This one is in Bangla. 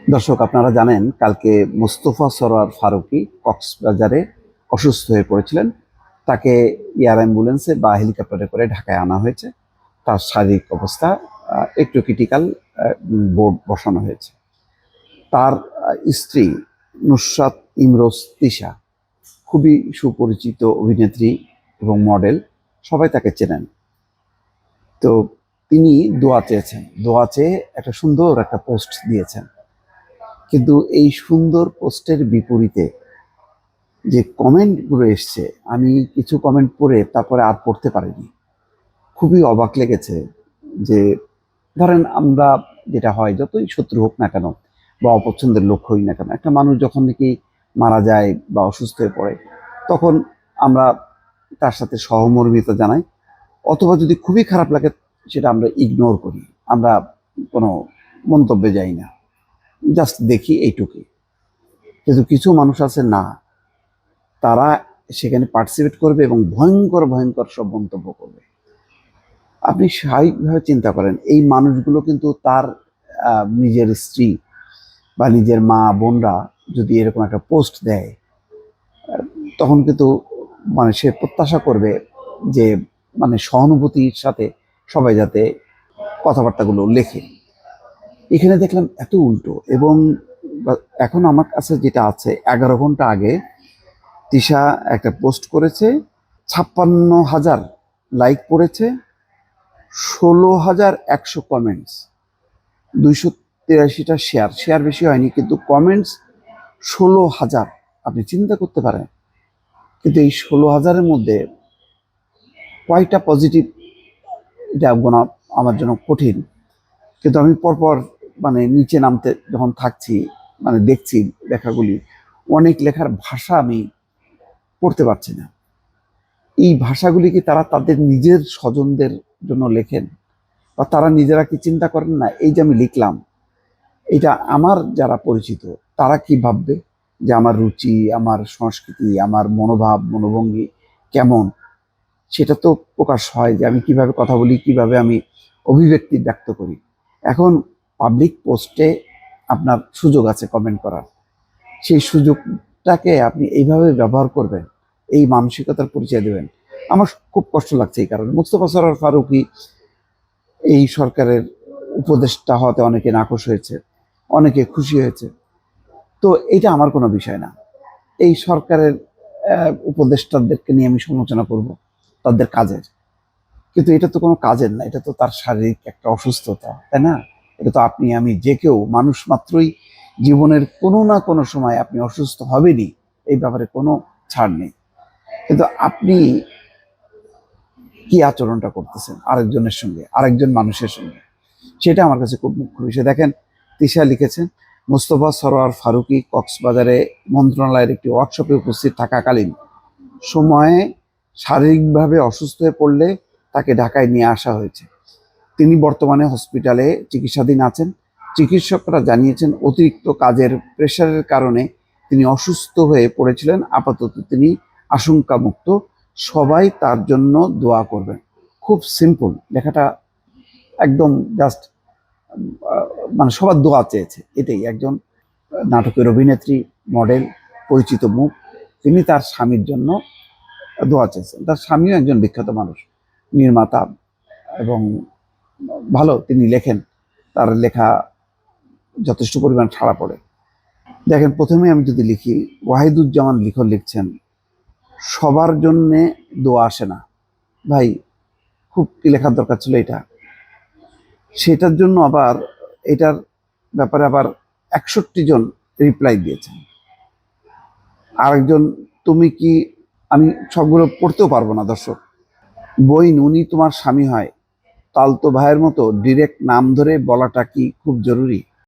দর্শক, আপনারা জানেন, কালকে মোস্তফা সরোয়ার ফারুকি কক্সবাজারে অসুস্থ হয়ে পড়েছিলেন। তাকে এয়ার অ্যাম্বুলেন্সে বা হেলিকপ্টারে করে ঢাকায় আনা হয়েছে। তার শারীরিক অবস্থা একটু ক্রিটিক্যাল বোর্ড বসানো হয়েছে। তার স্ত্রী নুসরাত ইমরোজ তিশা, খুবই সুপরিচিত অভিনেত্রী এবং মডেল, সবাই তাকে চেনেন। তো তিনি দোয়া চেয়েছেন দোয়া চেয়ে একটা সুন্দর একটা পোস্ট দিয়েছেন। কিন্তু এই সুন্দর পোস্টের বিপরীতে যে কমেন্টগুলো এসছে, আমি কিছু কমেন্ট পড়ে তারপরে আর পড়তে পারিনি। খুবই অবাক লেগেছে যে, ধরেন আমরা যেটা হয়, যতই শত্রু হোক না কেন বা অপছন্দের লোক হই না কেন, একটা মানুষ যখন নাকি মারা যায় বা অসুস্থ হয়ে পড়ে, তখন আমরা তার সাথে সহমর্মিতা জানাই, অথবা যদি খুবই খারাপ লাগে, সেটা আমরা ইগনোর করি। আমরা কোনো মন্তব্যে যাই না। জাস্ট দেখি এইটুকুই। কিন্তু কিছু মানুষ আছে না, তারা সেখানে পার্টিসিপেট করবে এবং ভয়ঙ্কর ভয়ঙ্কর সব মন্তব্য করবে। আপনি স্বাভাবিকভাবে চিন্তা করেন, এই মানুষগুলো কিন্তু তার নিজের স্ত্রী বা নিজের মা, বোনরা যদি এরকম একটা পোস্ট দেয়, তখন কিন্তু মানে সে প্রত্যাশা করবে যে মানে সহানুভূতির সাথে সবাই যাতে কথাবার্তাগুলো লেখে। এখানে দেখলাম এত উল্টো এবং এখন আমার কাছে যেটা আছে, এগারো ঘণ্টা আগে তিশা একটা পোস্ট করেছে, ছাপ্পান্ন হাজার লাইক পড়েছে, ষোলো হাজার একশো কমেন্টস দুইশো তিরাশিটা শেয়ার শেয়ার বেশি হয়নি, কিন্তু কমেন্টস ষোলো হাজার, আপনি চিন্তা করতে পারেন। কিন্তু এই ষোলো হাজারের মধ্যে কয়টা পজিটিভ এটা গোনা আমার জন্য কঠিন। কিন্তু আমি পরপর মানে নিচে নামতে যখন থাকছি মানে দেখছি লেখাগুলি, অনেক লেখার ভাষা আমি পড়তে পারছি না। এই ভাষাগুলি কি তারা তাদের নিজের স্বজনদের জন্য লেখেন? বা তারা নিজেরা কি চিন্তা করেন না, এই যে আমি লিখলাম এটা আমার যারা পরিচিত, তারা কি ভাববে যে আমার রুচি, আমার সংস্কৃতি, আমার মনোভাব, মনোভঙ্গি কেমন? সেটা তো প্রকাশ হয় যে আমি কীভাবে কথা বলি, কীভাবে আমি অভিব্যক্তি ব্যক্ত করি। এখন পাবলিক পোস্টে আপনার সুযোগ আছে কমেন্ট করার। সেই সুযোগটাকে আপনি এইভাবে ব্যবহার করবেন, এই মানসিকতার পরিচয় দেবেন। আমার খুব কষ্ট লাগছে এই কারণে। মুস্তফা সরার ফারুকি এই সরকারের উপদেষ্টা হওয়াতে অনেকে নাকশ হয়েছে, অনেকে খুশি হয়েছে। তো এটা আমার কোনো বিষয় না। এই সরকারের উপদেষ্টাদেরকে নিয়ে আমি সমালোচনা করব, তাদের কাজের। কিন্তু এটা তো কোনো কাজের না, এটা তো তার শারীরিক একটা অসুস্থতা, তাই না? এটা তো আপনি, আমি যে কেউ, মানুষ মাত্রই জীবনের কোনো না কোনো সময় আপনি অসুস্থ হবেনই, এই ব্যাপারে কোনো ছাড় নেই। কিন্তু আপনি কি আচরণটা করতেছেন আরেকজনের সঙ্গে, আরেকজন মানুষের সঙ্গে? সেটা আমার কাছে খুব মুখ্য বিষয়। দেখেন, তিশা লিখেছেন, মোস্তফা সরোয়ার ফারুকি কক্সবাজারে মন্ত্রণালয়ের একটি ওয়ার্কশপে উপস্থিত থাকাকালীন সময়ে শারীরিকভাবে অসুস্থ হয়ে পড়লে তাকে ঢাকায় নিয়ে আসা হয়েছে। তিনি বর্তমানে হসপিটালে চিকিৎসাধীন আছেন। চিকিৎসকরা জানিয়েছেন, অতিরিক্ত কাজের প্রেশারের কারণে তিনি অসুস্থ হয়ে পড়েছিলেন। আপাতত তিনি আশঙ্কামুক্ত। সবাই তার জন্য দোয়া করবেন। খুব সিম্পল, লেখাটা একদম জাস্ট মানে সবার দোয়া চেয়েছে। এটাই একজন নাটকের অভিনেত্রী, মডেল, পরিচিত মুখ। তিনি তার স্বামীর জন্য দোয়া চেয়েছেন। তার স্বামীও একজন বিখ্যাত মানুষ, নির্মাতা এবং ভালো, তিনি লেখেন। তার লেখা যথেষ্ট পরিমাণ ছাড়া পড়ে। দেখেন প্রথমে আমি যদি লিখি, ওয়াহিদুজ্জামান লিখন লিখছেন, সবার জন্যে দোয়া আসে না। ভাই, খুব কি লেখার দরকার ছিল এটা? সেটার জন্য আবার, এটার ব্যাপারে আবার একষট্টি জন রিপ্লাই দিয়েছেন। আরেকজন, তুমি কি, আমি সবগুলো পড়তেও পারব না, দর্শক। বইন, উনি তোমার স্বামী হয় তালতো ভাইয়ের মতো ডিরেক্ট নাম ধরে বলাটা কি খুব জরুরি?